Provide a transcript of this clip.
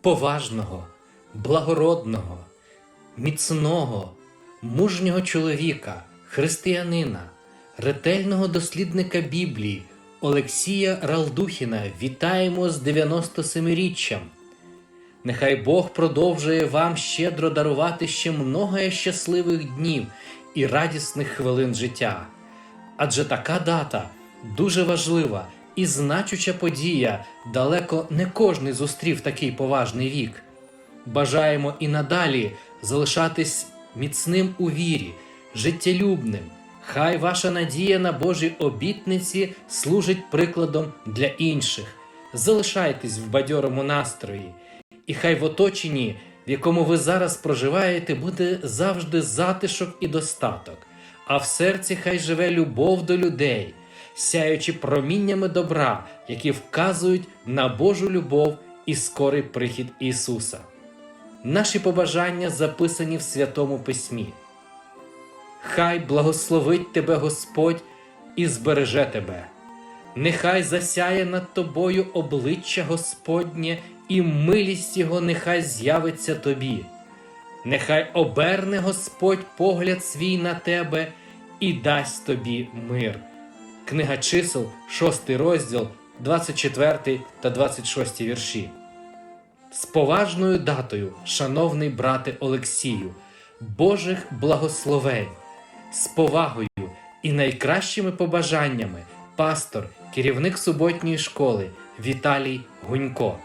поважного, благородного, міцного, мужнього чоловіка, християнина, ретельного дослідника Біблії Олексія Ралдухіна вітаємо з 97-річчям. Нехай Бог продовжує вам щедро дарувати ще много щасливих днів і радісних хвилин життя. Адже така дата дуже важлива і значуща подія, далеко не кожний зустрів такий поважний вік. Бажаємо і надалі залишатись міцним у вірі, життєлюбним. Хай ваша надія на Божі обітниці служить прикладом для інших. Залишайтесь в бадьорому настрої, і хай в оточенні, в якому ви зараз проживаєте, буде завжди затишок і достаток, а в серці хай живе любов до людей, сяючи проміннями добра, які вказують на Божу любов і скорий прихід Ісуса. Наші побажання записані в Святому Письмі. Хай благословить тебе Господь і збереже тебе. Нехай засяє над тобою обличчя Господнє, і милість Його нехай з'явиться тобі. Нехай оберне Господь погляд свій на тебе і дасть тобі мир. Книга чисел, 6 розділ, 24 та 26 вірші. З поважною датою, шановний брате Олексію, Божих благословень, з повагою і найкращими побажаннями пастор, керівник суботньої школи Віталій Гунько.